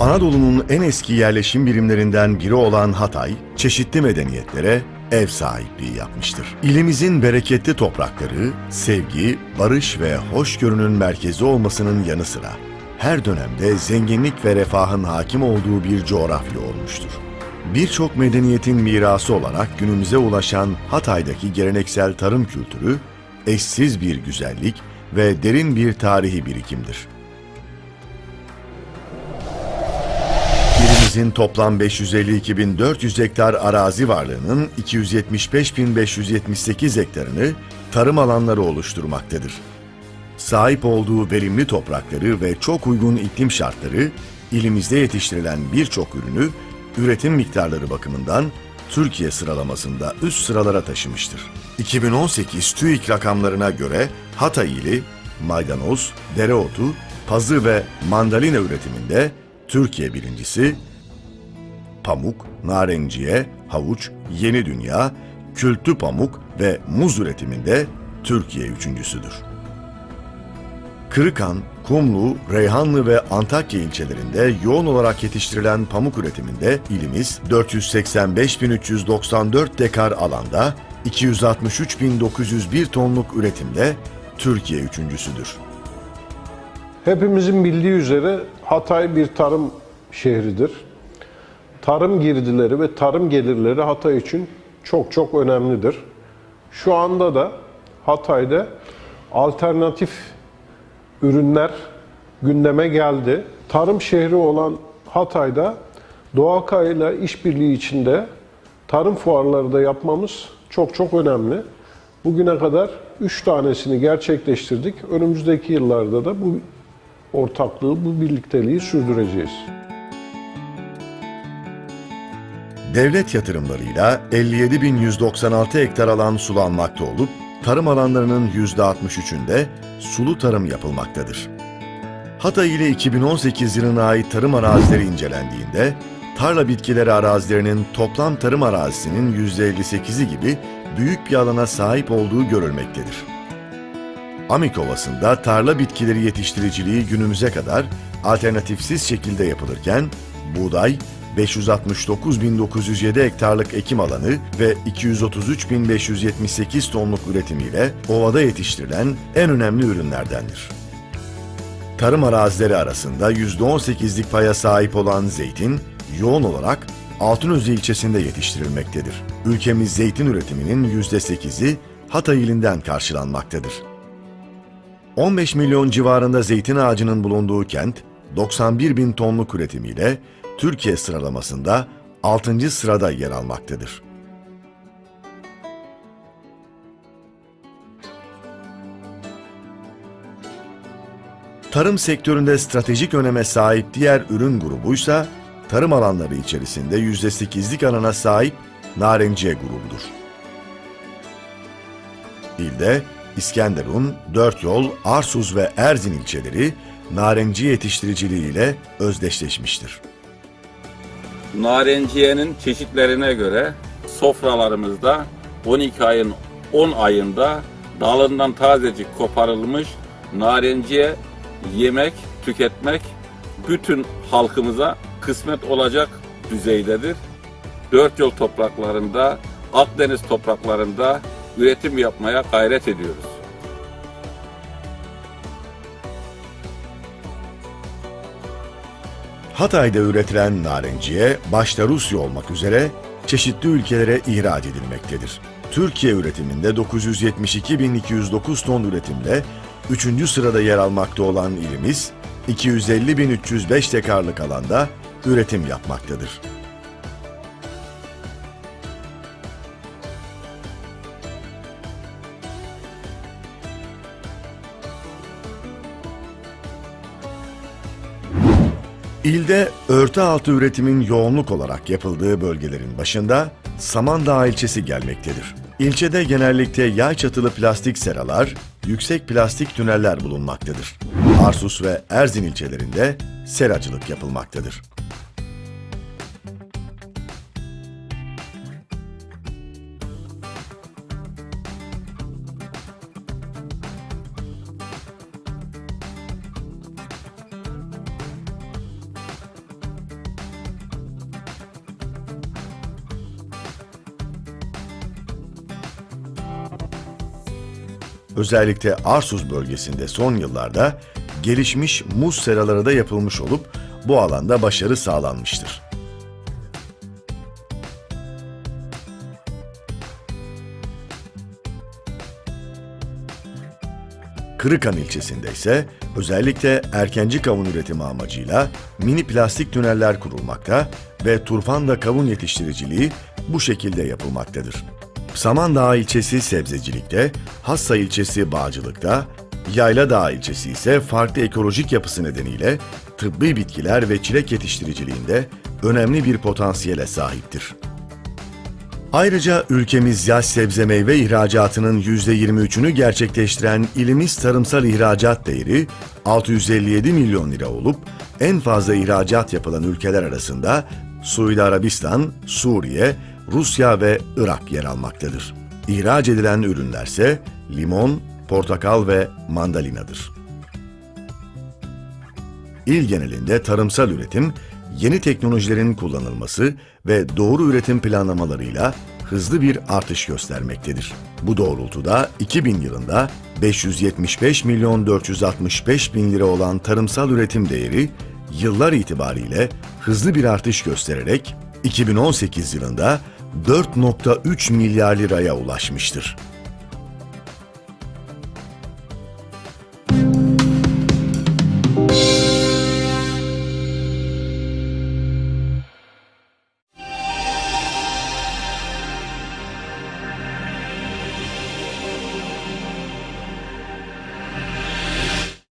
Anadolu'nun en eski yerleşim birimlerinden biri olan Hatay, çeşitli medeniyetlere ev sahipliği yapmıştır. İlimizin bereketli toprakları, sevgi, barış ve hoşgörünün merkezi olmasının yanı sıra her dönemde zenginlik ve refahın hakim olduğu bir coğrafya olmuştur. Birçok medeniyetin mirası olarak günümüze ulaşan Hatay'daki geleneksel tarım kültürü, eşsiz bir güzellik ve derin bir tarihi birikimdir. İlimizin toplam 552.400 hektar arazi varlığının 275.578 hektarını tarım alanları oluşturmaktadır. Sahip olduğu verimli toprakları ve çok uygun iklim şartları, ilimizde yetiştirilen birçok ürünü üretim miktarları bakımından Türkiye sıralamasında üst sıralara taşımıştır. 2018 TÜİK rakamlarına göre Hatay ili maydanoz, dereotu, pazı ve mandalina üretiminde Türkiye birincisi, pamuk, narenciye, havuç, yeni dünya, kültü pamuk ve muz üretiminde Türkiye üçüncüsüdür. Kırıkan, Kumlu, Reyhanlı ve Antakya ilçelerinde yoğun olarak yetiştirilen pamuk üretiminde ilimiz 485.394 dekar alanda 263.901 tonluk üretimde Türkiye üçüncüsüdür. Hepimizin bildiği üzere Hatay bir tarım şehridir. Tarım girdileri ve tarım gelirleri Hatay için çok çok önemlidir. Şu anda da Hatay'da alternatif ürünler gündeme geldi. Tarım şehri olan Hatay'da Doğaka ile işbirliği içinde tarım fuarları da yapmamız çok çok önemli. Bugüne kadar 3 tanesini gerçekleştirdik. Önümüzdeki yıllarda da bu ortaklığı, bu birlikteliği sürdüreceğiz. Devlet yatırımlarıyla 57.196 hektar alan sulanmakta olup, tarım alanlarının %63'ünde sulu tarım yapılmaktadır. Hatay ile 2018 yılına ait tarım arazileri incelendiğinde, tarla bitkileri arazilerinin toplam tarım arazisinin %58'i gibi büyük bir alana sahip olduğu görülmektedir. Amik Ovası'nda tarla bitkileri yetiştiriciliği günümüze kadar alternatifsiz şekilde yapılırken, buğday, 569.907 hektarlık ekim alanı ve 233.578 tonluk üretimiyle ovada yetiştirilen en önemli ürünlerdendir. Tarım arazileri arasında %18'lik paya sahip olan zeytin, yoğun olarak Altınözü ilçesinde yetiştirilmektedir. Ülkemiz zeytin üretiminin %8'i Hatay ilinden karşılanmaktadır. 15 milyon civarında zeytin ağacının bulunduğu kent, 91 bin tonluk üretimiyle Türkiye sıralamasında 6. sırada yer almaktadır. Tarım sektöründe stratejik öneme sahip diğer ürün grubuysa tarım alanları içerisinde %8'lik alana sahip narenciye grubudur. İlde İskenderun, Dört Yol, Arsuz ve Erzin ilçeleri narenciye yetiştiriciliği ile özdeşleşmiştir. Narenciyenin çeşitlerine göre sofralarımızda 12 ayın 10 ayında dalından tazecik koparılmış narenciye yemek, tüketmek bütün halkımıza kısmet olacak düzeydedir. Dört yol topraklarında, Akdeniz topraklarında üretim yapmaya gayret ediyoruz. Hatay'da üretilen narenciye başta Rusya olmak üzere çeşitli ülkelere ihraç edilmektedir. Türkiye üretiminde 972.209 ton üretimle 3. sırada yer almakta olan ilimiz 250.305 dekarlık alanda üretim yapmaktadır. İlde örtü altı üretimin yoğunluk olarak yapıldığı bölgelerin başında Samandağ ilçesi gelmektedir. İlçede genellikle yay çatılı plastik seralar, yüksek plastik tüneller bulunmaktadır. Arsus ve Erzin ilçelerinde seracılık yapılmaktadır. Özellikle Arsuz bölgesinde son yıllarda gelişmiş muz seraları da yapılmış olup bu alanda başarı sağlanmıştır. Kırıkan ilçesinde ise özellikle erkenci kavun üretimi amacıyla mini plastik tüneller kurulmakta ve turfanda kavun yetiştiriciliği bu şekilde yapılmaktadır. Samandağ ilçesi sebzecilikte, Hassa ilçesi bağcılıkta, Yayladağ ilçesi ise farklı ekolojik yapısı nedeniyle tıbbi bitkiler ve çilek yetiştiriciliğinde önemli bir potansiyele sahiptir. Ayrıca ülkemiz yaş sebze meyve ihracatının %23'ünü gerçekleştiren ilimiz tarımsal ihracat değeri 657 milyon lira olup en fazla ihracat yapılan ülkeler arasında Suudi Arabistan, Suriye, Rusya ve Irak yer almaktadır. İhraç edilen ürünlerse limon, portakal ve mandalinadır. İl genelinde tarımsal üretim, yeni teknolojilerin kullanılması ve doğru üretim planlamalarıyla hızlı bir artış göstermektedir. Bu doğrultuda 2000 yılında 575 milyon 465 bin lira olan tarımsal üretim değeri yıllar itibariyle hızlı bir artış göstererek 2018 yılında 4.3 milyar liraya ulaşmıştır.